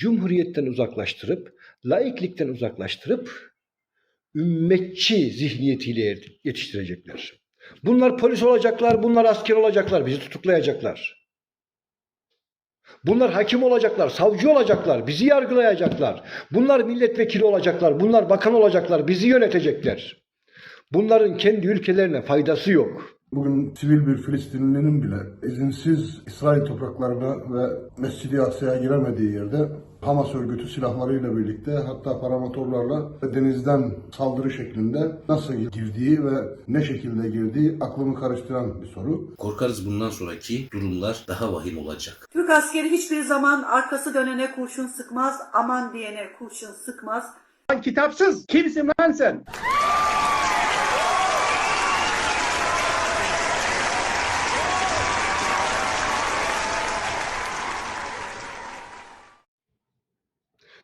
cumhuriyetten uzaklaştırıp, laiklikten uzaklaştırıp, ümmetçi zihniyetiyle yetiştirecekler. Bunlar polis olacaklar, bunlar asker olacaklar, bizi tutuklayacaklar. Bunlar hakim olacaklar, savcı olacaklar, bizi yargılayacaklar. Bunlar milletvekili olacaklar, bunlar bakan olacaklar, bizi yönetecekler. Bunların kendi ülkelerine faydası yok. Bugün sivil bir Filistinlinin bile izinsiz İsrail topraklarına ve Mescid-i Aksa'ya giremediği yerde Hamas örgütü silahlarıyla birlikte hatta paramotorlarla ve denizden saldırı şeklinde nasıl girdiği ve ne şekilde girdiği aklımı karıştıran bir soru. Korkarız bundan sonraki durumlar daha vahim olacak. Türk askeri hiçbir zaman arkası dönene kurşun sıkmaz, aman diyene kurşun sıkmaz. Lan kitapsız. Kimsin lan sen?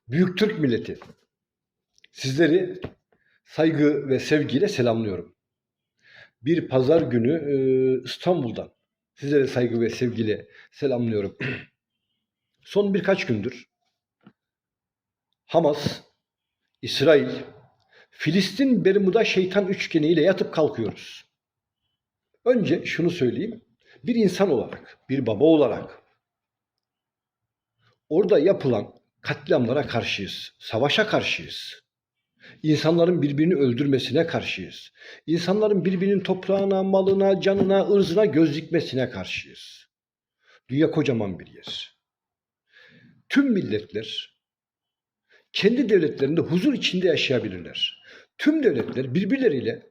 Büyük Türk milleti. Sizleri saygı ve sevgiyle selamlıyorum. Bir pazar günü e, İstanbul'dan sizlere saygı ve sevgiyle selamlıyorum. Son birkaç gündür Hamas, İsrail, Filistin Bermuda şeytan üçgeniyle yatıp kalkıyoruz. Önce şunu söyleyeyim. Bir insan olarak, bir baba olarak orada yapılan katliamlara karşıyız. Savaşa karşıyız. İnsanların birbirini öldürmesine karşıyız. İnsanların birbirinin toprağına, malına, canına, ırzına göz dikmesine karşıyız. Dünya kocaman bir yer. Tüm milletler kendi devletlerinde huzur içinde yaşayabilirler. Tüm devletler birbirleriyle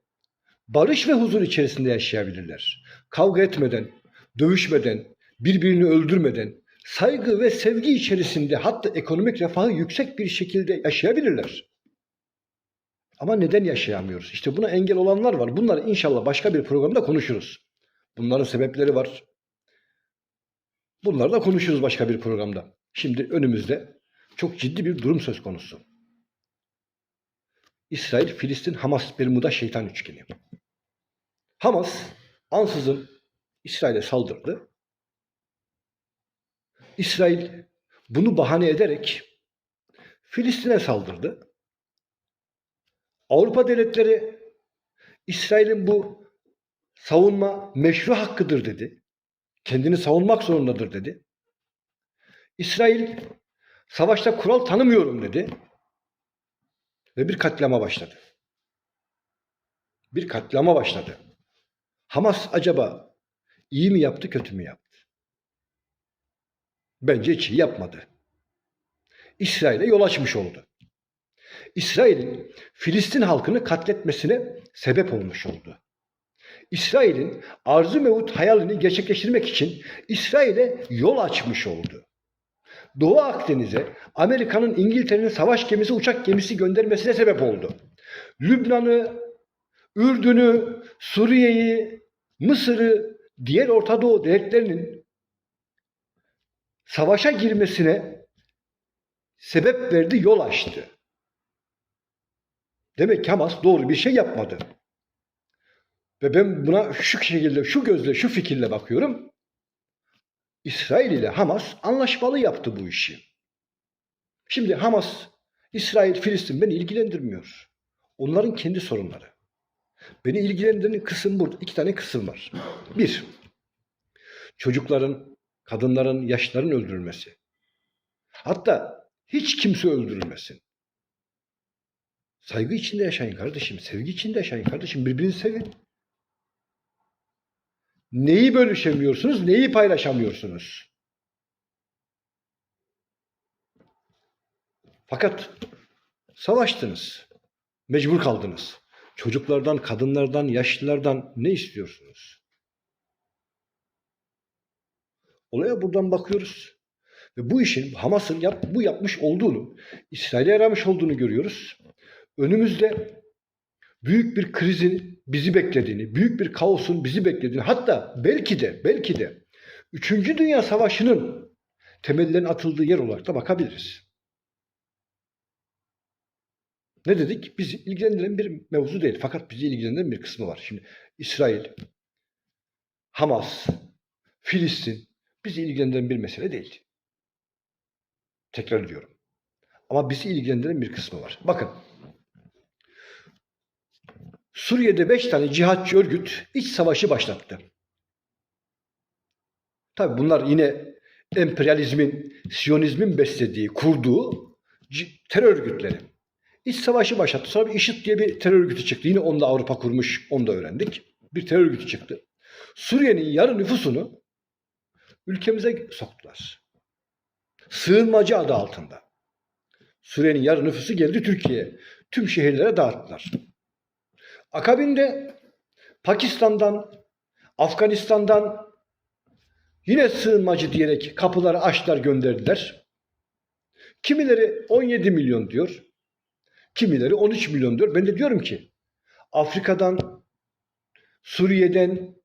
barış ve huzur içerisinde yaşayabilirler. Kavga etmeden, dövüşmeden, birbirini öldürmeden, saygı ve sevgi içerisinde hatta ekonomik refahı yüksek bir şekilde yaşayabilirler. Ama neden yaşayamıyoruz? İşte buna engel olanlar var. Bunları inşallah başka bir programda konuşuruz. Bunların sebepleri var. Bunları da konuşuruz başka bir programda. Şimdi önümüzde çok ciddi bir durum söz konusu. İsrail, Filistin, Hamas, Bermuda şeytan üçgeni. Hamas ansızın İsrail'e saldırdı. İsrail bunu bahane ederek Filistin'e saldırdı. Avrupa devletleri İsrail'in bu savunma meşru hakkıdır dedi. Kendini savunmak zorundadır dedi. İsrail savaşta kural tanımıyorum dedi. Ve bir katlama başladı. Bir katlama başladı. Hamas acaba iyi mi yaptı, kötü mü yaptı? Bence hiç yapmadı. İsrail'e yol açmış oldu. İsrail'in Filistin halkını katletmesine sebep olmuş oldu. İsrail'in arzu mevut hayalini gerçekleştirmek için İsrail'e yol açmış oldu. Doğu Akdeniz'e Amerika'nın İngiltere'nin savaş gemisi, uçak gemisi göndermesine sebep oldu. Lübnan'ı, Ürdün'ü, Suriye'yi, Mısır'ı, diğer Orta Doğu devletlerinin savaşa girmesine sebep verdi, yol açtı. Demek ki Hamas doğru bir şey yapmadı. Ve ben buna şu şekilde, şu gözle, şu fikirle bakıyorum. İsrail ile Hamas anlaşmalı yaptı bu işi. Şimdi Hamas, İsrail, Filistin beni ilgilendirmiyor. Onların kendi sorunları. Beni ilgilendiren kısım burada. İki tane kısım var. Bir, çocukların, kadınların, yaşlıların öldürülmesi. Hatta hiç kimse öldürülmesin. Saygı içinde yaşayın kardeşim. Sevgi içinde yaşayın kardeşim. Birbirinizi sevin. Neyi bölüşemiyorsunuz, neyi paylaşamıyorsunuz? Fakat savaştınız. Mecbur kaldınız. Çocuklardan, kadınlardan, yaşlılardan ne istiyorsunuz? Olaya buradan bakıyoruz. Ve bu işin Hamas'ın yap, bu yapmış olduğunu, İsrail'e yaramış olduğunu görüyoruz. Önümüzde büyük bir krizin bizi beklediğini, büyük bir kaosun bizi beklediğini, hatta belki de, belki de 3. Dünya Savaşı'nın temellerin atıldığı yer olarak da bakabiliriz. Ne dedik? Bizi ilgilendiren bir mevzu değil. Fakat bizi ilgilendiren bir kısmı var. Şimdi İsrail, Hamas, Filistin bizi ilgilendiren bir mesele değil. Tekrar ediyorum. Ama bizi ilgilendiren bir kısmı var. Bakın. Suriye'de beş tane cihatçı örgüt iç savaşı başlattı. Tabi bunlar yine emperyalizmin, siyonizmin beslediği, kurduğu terör örgütleri. İç savaşı başlattı. Sonra bir IŞİD diye bir terör örgütü çıktı. Yine onu da Avrupa kurmuş, onu da öğrendik. Bir terör örgütü çıktı. Suriye'nin yarı nüfusunu ülkemize soktular. Sığınmacı adı altında. Suriye'nin yarı nüfusu geldi Türkiye'ye. Tüm şehirlere dağıttılar. Akabinde Pakistan'dan, Afganistan'dan yine sığınmacı diyerek kapıları açtılar gönderdiler. Kimileri 17 milyon diyor. Kimileri 13 milyon diyor. Ben de diyorum ki Afrika'dan, Suriye'den,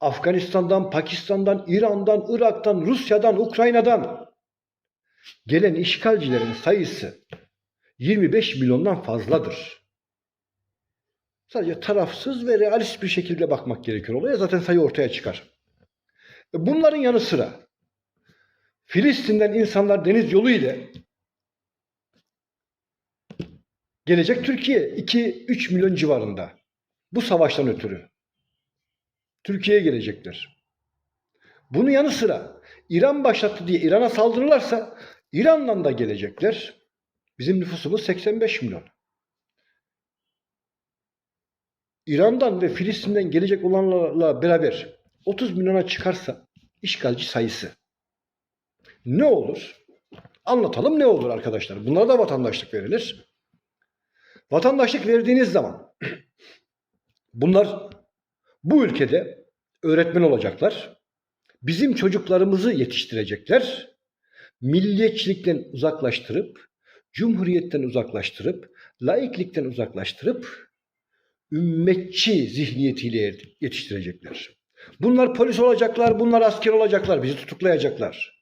Afganistan'dan, Pakistan'dan, İran'dan, Irak'tan, Rusya'dan, Ukrayna'dan gelen işgalcilerin sayısı 25 milyondan fazladır. Sadece tarafsız ve realist bir şekilde bakmak gerekiyor olaya. Zaten sayı ortaya çıkar. E Bunların yanı sıra Filistin'den insanlar deniz yolu ile gelecek Türkiye 2-3 milyon civarında. Bu savaştan ötürü. Türkiye'ye gelecekler. Bunun yanı sıra İran başlattı diye İran'a saldırırlarsa İran'dan da gelecekler. Bizim nüfusumuz 85 milyon. İran'dan ve Filistin'den gelecek olanlarla beraber 30 milyona çıkarsa işgalci sayısı ne olur? Anlatalım ne olur arkadaşlar. Bunlara da vatandaşlık verilir. Vatandaşlık verdiğiniz zaman bunlar bu ülkede öğretmen olacaklar. Bizim çocuklarımızı yetiştirecekler. Milliyetçilikten uzaklaştırıp, cumhuriyetten uzaklaştırıp, laiklikten uzaklaştırıp, ümmetçi zihniyetiyle yetiştirecekler. Bunlar polis olacaklar, bunlar asker olacaklar, bizi tutuklayacaklar.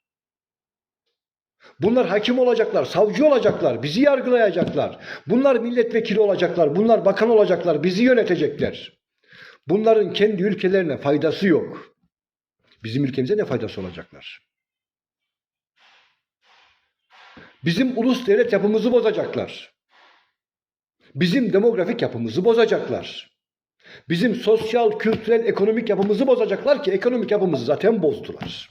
Bunlar hakim olacaklar, savcı olacaklar, bizi yargılayacaklar. Bunlar milletvekili olacaklar, bunlar bakan olacaklar, bizi yönetecekler. Bunların kendi ülkelerine faydası yok. Bizim ülkemize ne faydası olacaklar? Bizim ulus devlet yapımızı bozacaklar. Bizim demografik yapımızı bozacaklar. Bizim sosyal, kültürel, ekonomik yapımızı bozacaklar ki ekonomik yapımızı zaten bozdular.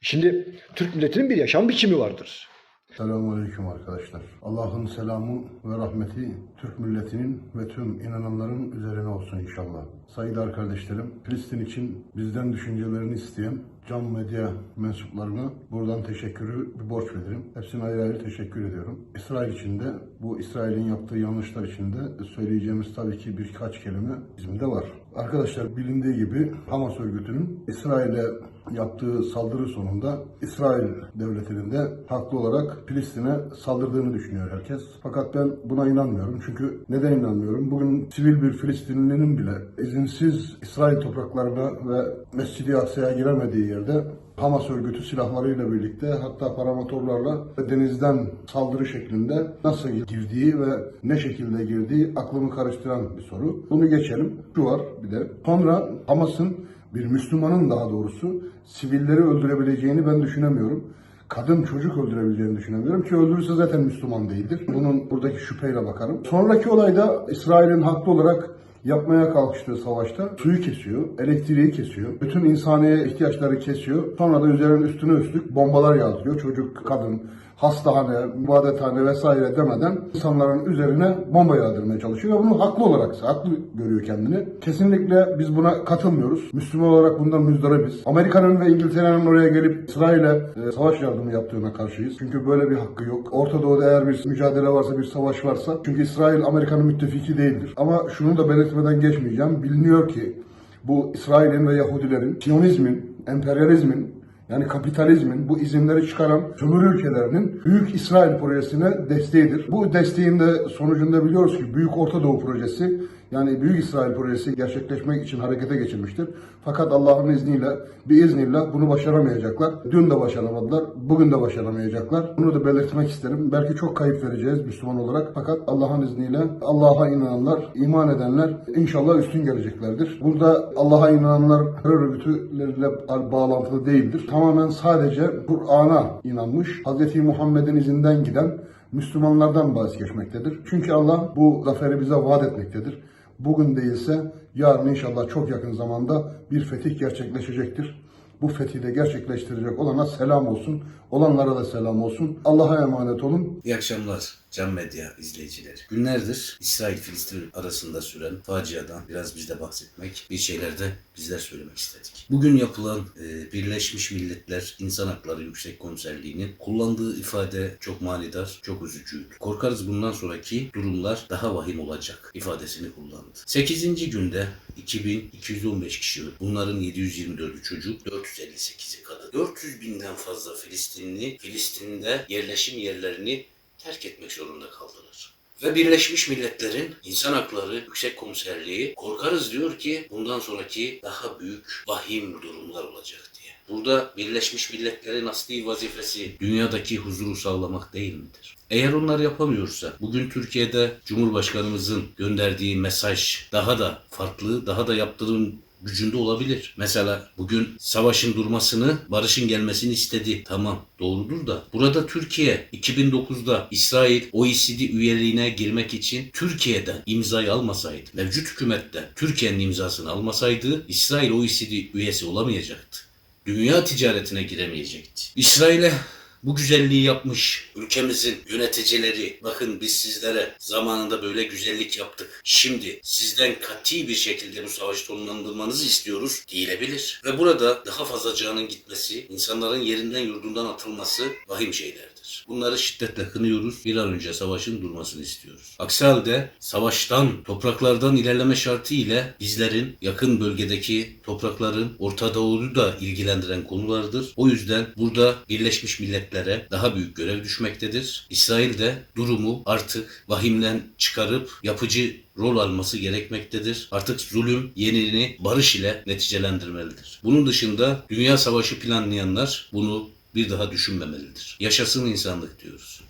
Şimdi Türk milletinin bir yaşam biçimi vardır. Selamünaleyküm arkadaşlar. Allah'ın selamı ve rahmeti Türk milletinin ve tüm inananların üzerine olsun inşallah. Saygıdeğer kardeşlerim, Filistin için bizden düşüncelerini isteyen Can Medya mensuplarına buradan teşekkürü bir borç bilirim. Hepsine ayrı ayrı teşekkür ediyorum. İsrail için de bu İsrail'in yaptığı yanlışlar için de söyleyeceğimiz tabii ki birkaç kelime bizim de var. Arkadaşlar bilindiği gibi Hamas örgütünün İsrail'e yaptığı saldırı sonunda İsrail devletinin de haklı olarak Filistin'e saldırdığını düşünüyor herkes. Fakat ben buna inanmıyorum. Çünkü neden inanmıyorum? Bugün sivil bir Filistinlinin bile izinsiz İsrail topraklarına ve Mescid-i giremediği yerde Hamas örgütü silahlarıyla birlikte hatta paramotorlarla denizden saldırı şeklinde nasıl girdiği ve ne şekilde girdiği aklımı karıştıran bir soru. Bunu geçelim. Şu var bir de. Sonra Hamas'ın bir Müslümanın daha doğrusu sivilleri öldürebileceğini ben düşünemiyorum. Kadın çocuk öldürebileceğini düşünemiyorum ki öldürürse zaten Müslüman değildir. Bunun buradaki şüpheyle bakarım. Sonraki olayda İsrail'in haklı olarak yapmaya kalkıştığı savaşta suyu kesiyor, elektriği kesiyor, bütün insaniye ihtiyaçları kesiyor. Sonra da üzerine üstüne üstlük bombalar yağdırıyor. Çocuk, kadın, hastahane, ibadethane vesaire demeden insanların üzerine bomba yağdırmaya çalışıyor ve bunu haklı olarak, haklı görüyor kendini. Kesinlikle biz buna katılmıyoruz. Müslüman olarak bundan müzdaribiz. Amerika'nın ve İngiltere'nin oraya gelip İsrail'e e, savaş yardımı yaptığına karşıyız. Çünkü böyle bir hakkı yok. Orta Doğu'da eğer bir mücadele varsa, bir savaş varsa. Çünkü İsrail Amerika'nın müttefiki değildir. Ama şunu da belirtmeden geçmeyeceğim. Biliniyor ki bu İsrail'in ve Yahudilerin, Siyonizmin, emperyalizmin yani kapitalizmin bu izinleri çıkaran sömürü ülkelerinin Büyük İsrail projesine desteğidir. Bu desteğin de sonucunda biliyoruz ki Büyük Orta Doğu projesi yani Büyük İsrail projesi gerçekleşmek için harekete geçirmiştir. Fakat Allah'ın izniyle, bir iznillah bunu başaramayacaklar. Dün de başaramadılar, bugün de başaramayacaklar. Bunu da belirtmek isterim. Belki çok kayıp vereceğiz Müslüman olarak. Fakat Allah'ın izniyle Allah'a inananlar, iman edenler inşallah üstün geleceklerdir. Burada Allah'a inananlar terör örgütleriyle bağlantılı değildir. Tamamen sadece Kur'an'a inanmış, Hz. Muhammed'in izinden giden Müslümanlardan bahis geçmektedir. Çünkü Allah bu zaferi bize vaat etmektedir. Bugün değilse yarın inşallah çok yakın zamanda bir fetih gerçekleşecektir. Bu fethi de gerçekleştirecek olana selam olsun. Olanlara da selam olsun. Allah'a emanet olun. İyi akşamlar Can Medya izleyicileri. Günlerdir İsrail-Filistin arasında süren faciadan biraz biz de bahsetmek, bir şeyler de bizler söylemek istedik. Bugün yapılan e, Birleşmiş Milletler İnsan Hakları Yüksek Komiserliği'nin kullandığı ifade çok manidar, çok üzücüydü. Korkarız bundan sonraki durumlar daha vahim olacak ifadesini kullandı. 8. günde 2215 kişi öldü. Bunların 724'ü çocuk, 458'i kadın. 400 binden fazla Filistinli Filistin'de yerleşim yerlerini terk etmek zorunda kaldılar. Ve Birleşmiş Milletler'in İnsan Hakları Yüksek Komiserliği korkarız diyor ki bundan sonraki daha büyük vahim durumlar olacak diye. Burada Birleşmiş Milletler'in asli vazifesi dünyadaki huzuru sağlamak değil midir? Eğer onlar yapamıyorsa bugün Türkiye'de Cumhurbaşkanımızın gönderdiği mesaj daha da farklı, daha da yaptırım gücünde olabilir. Mesela bugün savaşın durmasını, barışın gelmesini istedi. Tamam, doğrudur da. Burada Türkiye 2009'da İsrail OECD üyeliğine girmek için Türkiye'den imzayı almasaydı, mevcut hükümette Türkiye'nin imzasını almasaydı İsrail OECD üyesi olamayacaktı. Dünya ticaretine giremeyecekti. İsrail'e bu güzelliği yapmış ülkemizin yöneticileri bakın biz sizlere zamanında böyle güzellik yaptık. Şimdi sizden kati bir şekilde bu savaşı sonlandırmanızı istiyoruz diyebilir. Ve burada daha fazla canın gitmesi, insanların yerinden yurdundan atılması vahim şeylerdir. Bunları şiddetle kınıyoruz. Bir an önce savaşın durmasını istiyoruz. Aksi halde savaştan, topraklardan ilerleme şartı ile bizlerin yakın bölgedeki toprakların Orta Doğu'yu da ilgilendiren konulardır. O yüzden burada Birleşmiş Milletler'e daha büyük görev düşmektedir. İsrail de durumu artık vahimden çıkarıp yapıcı rol alması gerekmektedir. Artık zulüm yenini barış ile neticelendirmelidir. Bunun dışında dünya savaşı planlayanlar bunu bir daha düşünmemelidir. Yaşasın insanlık diyoruz.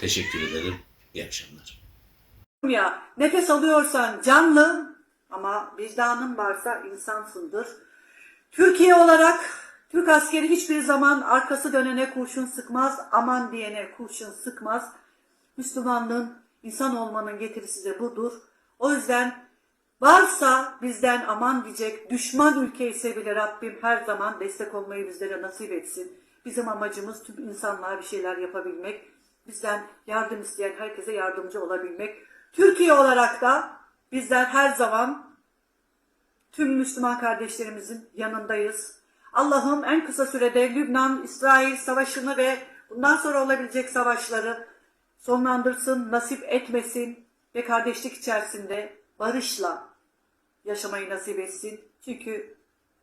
Teşekkür ederim. İyi akşamlar. ya nefes alıyorsan canlı ama vicdanın varsa insansındır. Türkiye olarak Türk askeri hiçbir zaman arkası dönene kurşun sıkmaz, aman diyene kurşun sıkmaz. Müslümanlığın, insan olmanın getirisi de budur. O yüzden varsa bizden aman diyecek, düşman ülke ise bile Rabbim her zaman destek olmayı bizlere nasip etsin. Bizim amacımız tüm insanlığa bir şeyler yapabilmek, bizden yardım isteyen herkese yardımcı olabilmek. Türkiye olarak da bizler her zaman tüm Müslüman kardeşlerimizin yanındayız. Allah'ım en kısa sürede Lübnan-İsrail savaşını ve bundan sonra olabilecek savaşları sonlandırsın, nasip etmesin ve kardeşlik içerisinde barışla yaşamayı nasip etsin. Çünkü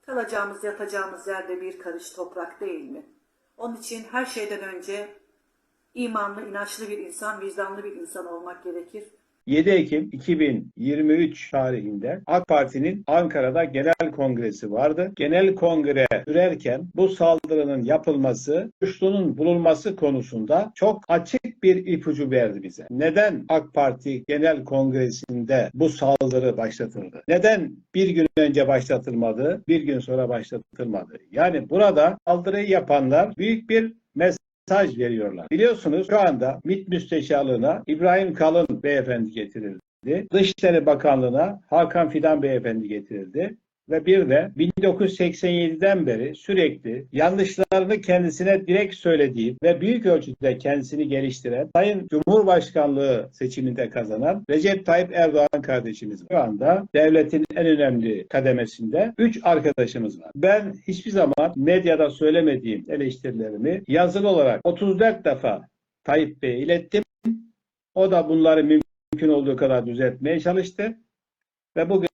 kalacağımız, yatacağımız yerde bir karış toprak değil mi? Onun için her şeyden önce imanlı, inançlı bir insan, vicdanlı bir insan olmak gerekir. 7 Ekim 2023 tarihinde AK Parti'nin Ankara'da genel kongresi vardı. Genel kongre sürerken bu saldırının yapılması, suçlunun bulunması konusunda çok açık bir ipucu verdi bize. Neden AK Parti genel kongresinde bu saldırı başlatıldı? Neden bir gün önce başlatılmadı, bir gün sonra başlatılmadı? Yani burada saldırıyı yapanlar büyük bir mesaj mesaj veriyorlar. Biliyorsunuz şu anda MİT Müsteşarlığına İbrahim Kalın beyefendi getirildi. Dışişleri Bakanlığı'na Hakan Fidan beyefendi getirildi. Ve bir de 1987'den beri sürekli yanlışlarını kendisine direkt söylediği ve büyük ölçüde kendisini geliştiren Sayın Cumhurbaşkanlığı seçiminde kazanan Recep Tayyip Erdoğan kardeşimiz. Şu anda devletin en önemli kademesinde 3 arkadaşımız var. Ben hiçbir zaman medyada söylemediğim eleştirilerimi yazılı olarak 34 defa Tayyip Bey'e ilettim. O da bunları mümkün olduğu kadar düzeltmeye çalıştı. Ve bugün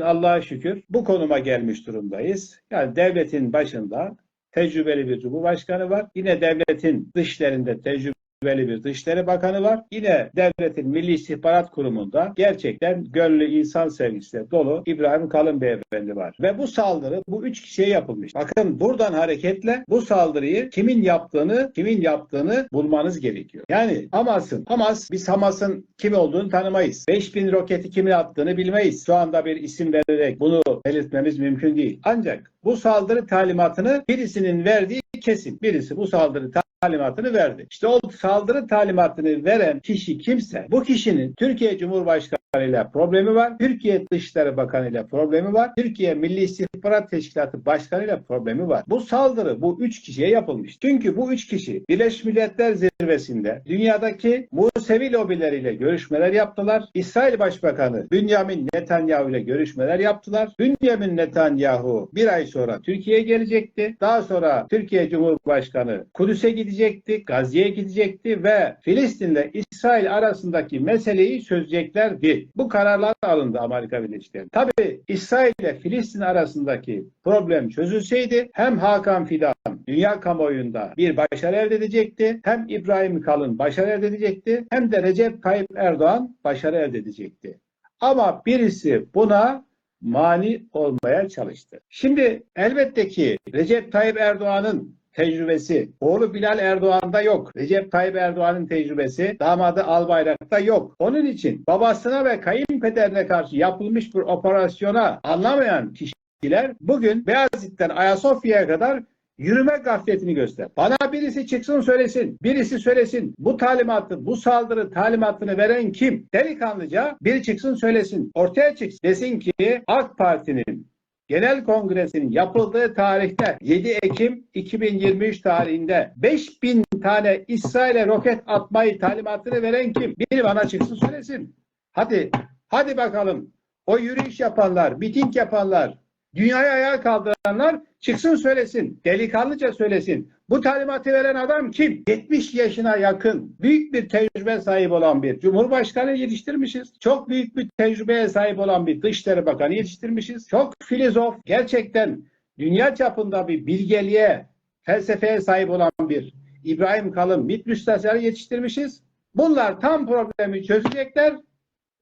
Allah'a şükür bu konuma gelmiş durumdayız. Yani devletin başında tecrübeli bir cumhurbaşkanı var. Yine devletin dışlarında tecrübeli tecrübeli bir Dışişleri Bakanı var. Yine devletin Milli İstihbarat Kurumu'nda gerçekten gönlü insan sevgisiyle dolu İbrahim Kalın Beyefendi var. Ve bu saldırı bu üç kişiye yapılmış. Bakın buradan hareketle bu saldırıyı kimin yaptığını, kimin yaptığını bulmanız gerekiyor. Yani Hamas'ın, Hamas, biz Hamas'ın kim olduğunu tanımayız. 5000 roketi kimin attığını bilmeyiz. Şu anda bir isim vererek bunu belirtmemiz mümkün değil. Ancak bu saldırı talimatını birisinin verdiği kesin. Birisi bu saldırı talimatını verdi. İşte o saldırı talimatını veren kişi kimse bu kişinin Türkiye Cumhurbaşkanı ile problemi var. Türkiye Dışişleri Bakanı ile problemi var. Türkiye Milli İstihbarat Teşkilatı Başkanı ile problemi var. Bu saldırı bu üç kişiye yapılmış. Çünkü bu üç kişi Birleşmiş Milletler Zirvesi'nde dünyadaki Musevi lobileriyle görüşmeler yaptılar. İsrail Başbakanı Benjamin Netanyahu ile görüşmeler yaptılar. Benjamin Netanyahu bir ay sonra Türkiye'ye gelecekti. Daha sonra Türkiye Cumhurbaşkanı Kudüs'e gidecekti, Gazze'ye gidecekti ve Filistin'le İsrail arasındaki meseleyi çözeceklerdi. Bu kararlar alındı Amerika Birleşik Devletleri. Tabii İsrail ile Filistin arasındaki problem çözülseydi hem Hakan Fidan dünya kamuoyunda bir başarı elde edecekti, hem İbrahim Kalın başarı elde edecekti, hem de Recep Tayyip Erdoğan başarı elde edecekti. Ama birisi buna mani olmaya çalıştı. Şimdi elbette ki Recep Tayyip Erdoğan'ın tecrübesi oğlu Bilal Erdoğan'da yok. Recep Tayyip Erdoğan'ın tecrübesi damadı Albayrak'ta yok. Onun için babasına ve kayınpederine karşı yapılmış bir operasyona anlamayan kişiler bugün Beyazıt'tan Ayasofya'ya kadar yürüme gafletini göster. Bana birisi çıksın söylesin. Birisi söylesin. Bu talimatı, bu saldırı talimatını veren kim? Delikanlıca biri çıksın söylesin. Ortaya çıksın. Desin ki AK Parti'nin Genel Kongresi'nin yapıldığı tarihte 7 Ekim 2023 tarihinde 5000 tane İsrail'e roket atmayı talimatını veren kim? Biri bana çıksın söylesin. Hadi, hadi bakalım. O yürüyüş yapanlar, miting yapanlar, dünyaya ayağa kaldıranlar çıksın söylesin. Delikanlıca söylesin. Bu talimatı veren adam kim? 70 yaşına yakın, büyük bir tecrübe sahip olan bir Cumhurbaşkanı yetiştirmişiz. Çok büyük bir tecrübeye sahip olan bir Dışişleri Bakanı yetiştirmişiz. Çok filozof, gerçekten dünya çapında bir bilgeliğe, felsefeye sahip olan bir İbrahim Kalın MİT müstesarı yetiştirmişiz. Bunlar tam problemi çözecekler.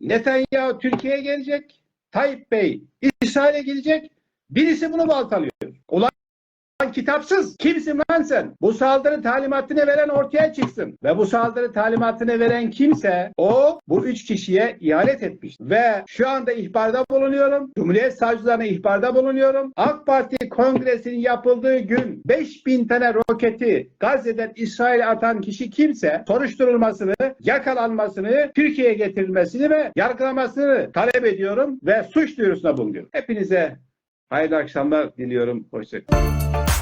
Netanyahu Türkiye'ye gelecek. Tayyip Bey İsrail'e gidecek. Birisi bunu baltalıyor. Ulan kitapsız. Kimsin lan sen? Bu saldırı talimatını veren ortaya çıksın. Ve bu saldırı talimatını veren kimse o bu üç kişiye ihanet etmiş. Ve şu anda ihbarda bulunuyorum. Cumhuriyet Savcılarına ihbarda bulunuyorum. AK Parti kongresinin yapıldığı gün 5000 tane roketi Gazze'den İsrail'e atan kişi kimse soruşturulmasını, yakalanmasını, Türkiye'ye getirilmesini ve yargılamasını talep ediyorum ve suç duyurusunda bulunuyorum. Hepinize hayırlı akşamlar diliyorum. Hoşçakalın.